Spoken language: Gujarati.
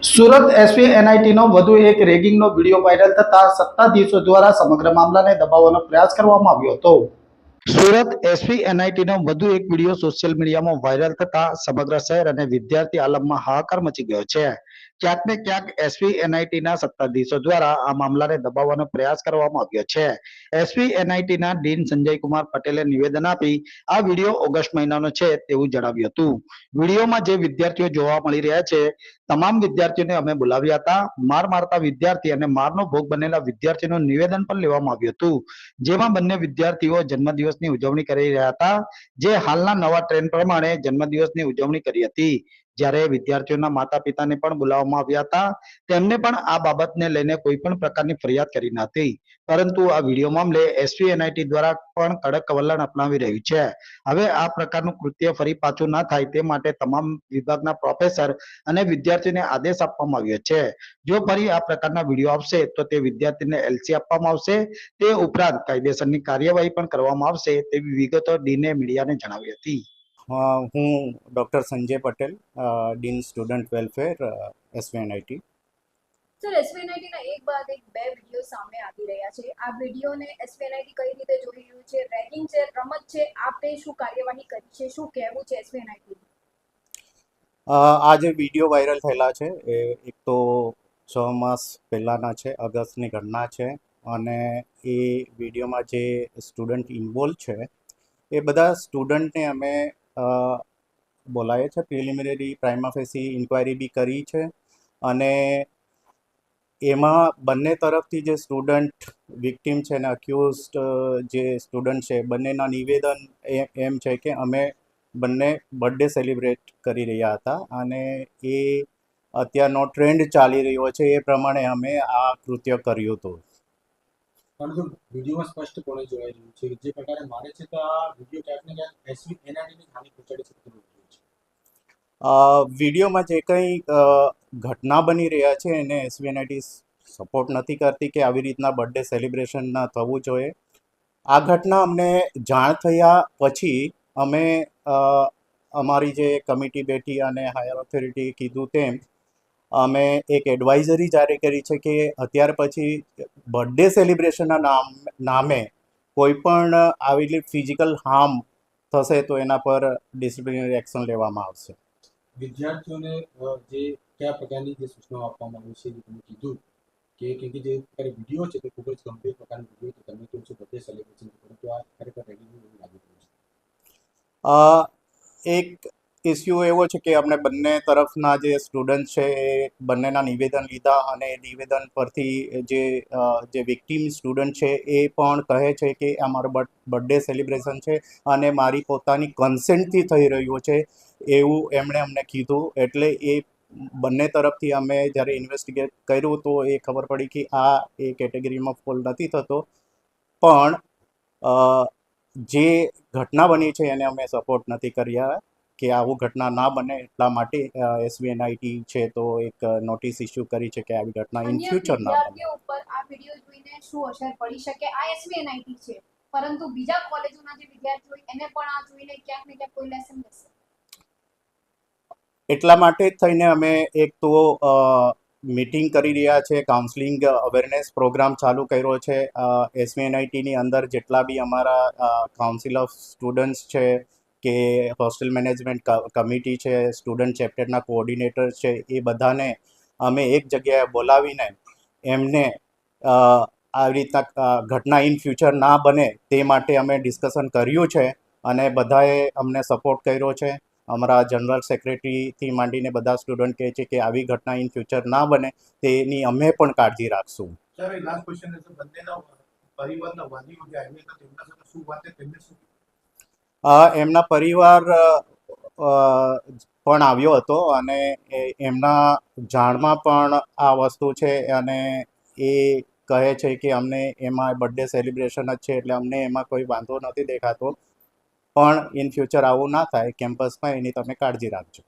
સુરત એસપી એનઆઈટીનો વધુ એક રેગિંગનો વીડિયો વાયરલ થતા સત્તાધીશો દ્વારા સમગ્ર મામલાને દબાવવાનો પ્રયાસ કરવામાં આવ્યો હતો. સુરત એસપી એનઆઈટીનો વધુ એક વીડિયો સોશિયલ મીડિયામાં વાયરલ થતા સમગ્ર શહેર અને વિદ્યાર્થી આલમમાં હાહાકાર મચી ગયો છે. ક્યાંક ને ક્યાંક એસપી એનઆઈટીના સત્તાધીશો દ્વારા આ મામલાને દબાવવાનો પ્રયાસ કરવામાં આવ્યો છે. એસપી એનઆઈટીના ડીન સંજયકુમાર પટેલે નિવેદન આપી આ વીડિયો ઓગસ્ટ મહિનાનો છે તેવું જણાવ્યું હતું. વિડીયોમાં જે વિદ્યાર્થીઓ જોવા મળી રહ્યા છે, તમામ વિદ્યાર્થીઓને અમે બોલાવ્યા હતા. માર મારતા વિદ્યાર્થી અને મારનો ભોગ બનેલા વિદ્યાર્થીનું નિવેદન પણ લેવામાં આવ્યું હતું. જેમાં બંને વિદ્યાર્થીઓ જન્મદિવસની ઉજવણી કરી રહ્યા હતા. જે હાલના નવા ટ્રેન્ડ પ્રમાણે જન્મદિવસની ઉજવણી કરી હતી. જ્યારે વિદ્યાર્થીઓના માતા પિતાને પણ બોલાવવામાં આવ્યા હતા, તેમને પણ આ બાબતને લઈને કોઈ પણ પ્રકારની ફરિયાદ કરી નથી પરંતુ આ વીડિયો મામલે એસપી દ્વારા પણ કડક વલણ અપનાવી રહ્યું છે. હવે આ પ્રકારનું કૃત્ય ફરી પાછું ના થાય તે માટે તમામ વિભાગના પ્રોફેસર અને વિદ્યાર્થીઓને આદેશ આપવામાં આવ્યો છે. જો ફરી આ પ્રકારના વીડિયો આવશે, તો તે વિદ્યાર્થીને એલસી આપવામાં આવશે. તે ઉપરાંત કાયદેસરની કાર્યવાહી પણ કરવામાં આવશે તેવી વિગતો ડીને મીડિયાને જણાવી હતી. હું doctor Sanjay Patel dean student welfare SVNIT sir એસવીએનઆઈટીના એક બાદ એક બે વીડિયો સામે આવી રહ્યા છે. આ વિડીયોને એસવીએનઆઈટી કઈ રીતે જોઈ રહ્યું છે? રેગિંગ છે રમત છે? આપે શું કાર્યવાહી કરી છે? શું કહેવું છે એસવીએનઆઈટી આ જે વીડિયો વાયરલ થયેલા છે એ એક તો છ માસ પહેલાંના છે અગસ્ટની ઘટના છે અને એ વિડીયોમાં જે સ્ટુડન્ટ ઇન્વોલ્વ છે એ બધા સ્ટુડન્ટને અમે અ, બોલાવીએ છે. પ્રિલિમિનરી પ્રાઇમા ફેસી ઇન્ક્વાયરી બી કરી છે. અને એમાં બંને તરફથી જે સ્ટુડન્ટ વિક્ટીમ છે અને અક્યુઝડ જે સ્ટુડન્ટ છે બંનેના નિવેદન એમ છે કે અમે બંને બર્થડે સેલિબ્રેટ કરી રહ્યા હતા. અને એ અત્યારનો ટ્રેન્ડ ચાલી રહ્યો છે. એ પ્રમાણે અમે આ કૃત્ય કર્યું હતું. પરંતુ વિડીયોમાં સ્પષ્ટપણે જોવાઈ રહ્યું છે જે પ્રકારે મારે છે તો આ વીડિયો ક્યાંક ને એસવી એનઆઈટીની હાનિ પહોંચાડી શકતો રહ્યું છે વિડીયોમાં જે કંઈ ઘટના બની રહ્યા છે એને એસવીએનઆઈટી સપોર્ટ નથી કરતી કે આવી રીતના બર્થડે સેલિબ્રેશન ના થવું જોઈએ. આ ઘટના અમને જાણ થયા પછી અમે અમારી જે કમિટી બેઠી અને હાયર ઓથોરિટી કીધું તેમ અમે એક એડવાઇઝરી જારી કરી છે કે અત્યાર પછી બર્થડે સેલિબ્રેશનના નામ નામે કોઈ પણ આવી ફિઝિકલ હાર્મ થશે તો એના પર ડિસિપ્લિનરી એક્શન લેવામાં આવશે. વિદ્યાર્થીઓને જે કયા પ્રકારની જે સૂચનાઓ આપવામાં આવી છે તમે કીધું કે કેમ કે જે અત્યારે વીડિયો છે તે ખૂબ જ ગંભીર પ્રકારનો વીડિયો છે તમે કહો છો બધે સેલિબ્રેશન પરંતુ આ ખરેખર એવું લાગી રહ્યું છે. એક ઇસ્યુ એવો છે કે અમને બંને તરફના જે સ્ટુડન્ટ છે એ બંનેના નિવેદન લીધા અને નિવેદન પરથી જે જે વિક્ટીમ સ્ટુડન્ટ છે એ પણ કહે છે કે આ મારો બર્થડે સેલિબ્રેશન છે અને મારી પોતાની કન્સેન્ટથી થઈ રહ્યું છે એવું એમણે અમને કીધું. એટલે એ બંને તરફથી અમે જ્યારે ઇન્વેસ્ટિગેટ કર્યું તો એ ખબર પડી કે આ એ કેટેગરીમાં ફોલ નથી થતો. પણ જે ઘટના બની છે એને અમે સપોર્ટ નથી કર્યા. કે આવું ઘટના ના બને એટલા માટે એસબીએનઆઈટી છે તો એક નોટિસ ઇસ્યુ કરી છે કે આવી ઘટના ઇન ફ્યુચર ના બને. ઉપર આ વિડિયો જોઈને શું અસર પડી શકે? આ એસવીએનઆઈટી છે. પરંતુ બીજા કોલેજોના જે વિદ્યાર્થીઓ એને પણ આ જોઈને ક્યાંક ને ક્યાંક કોઈ લેસન લેશે. એટલા માટે જ થઈને અમે એક તો મીટિંગ કરી રહ્યા છે કાઉન્સલિંગ અવેરનેસ પ્રોગ્રામ ચાલુ કર્યો છે. એસવીએનઆઈટીની અંદર જેટલા બી અમારા કાઉન્સિલ ઓફ સ્ટુડન્ટ્સ છે કે હોસ્ટેલ મેનેજમેન્ટ કમિટી છે, સ્ટુડન્ટ ચેપ્ટરના કોઓર્ડિનેટર છે, એ બધાને અમે એક જગ્યાએ બોલાવીને એમને આવી રીતના ઘટના ઇન ફ્યુચર ના બને તે માટે અમે ડિસ્કશન કર્યું છે અને બધાએ અમને સપોર્ટ કર્યો છે. અમારા જનરલ સેક્રેટરીથી માંડીને બધા સ્ટુડન્ટ કહે છે કે આવી ઘટના ઇન ફ્યુચર ના બને તેની અમે પણ કાળજી રાખશું. સર લાસ્ટ ક્વેશ્ચન બંનેના પરિવારના વાલીઓ જે આવ્યા હતા તેમના સાથે શું વાત છે, તેમને શું એમના પરિવાર પણ આવ્યો હતો અને એમના જાણમાં પણ આ વસ્તુ છે અને એ કહે છે કે અમને એમાં બર્થડે સેલિબ્રેશન જ છે એટલે અમને એમાં કોઈ વાંધો નથી દેખાતો. પણ ઇન ફ્યુચર આવું ના થાય કેમ્પસમાં એની તમે કાળજી રાખજો.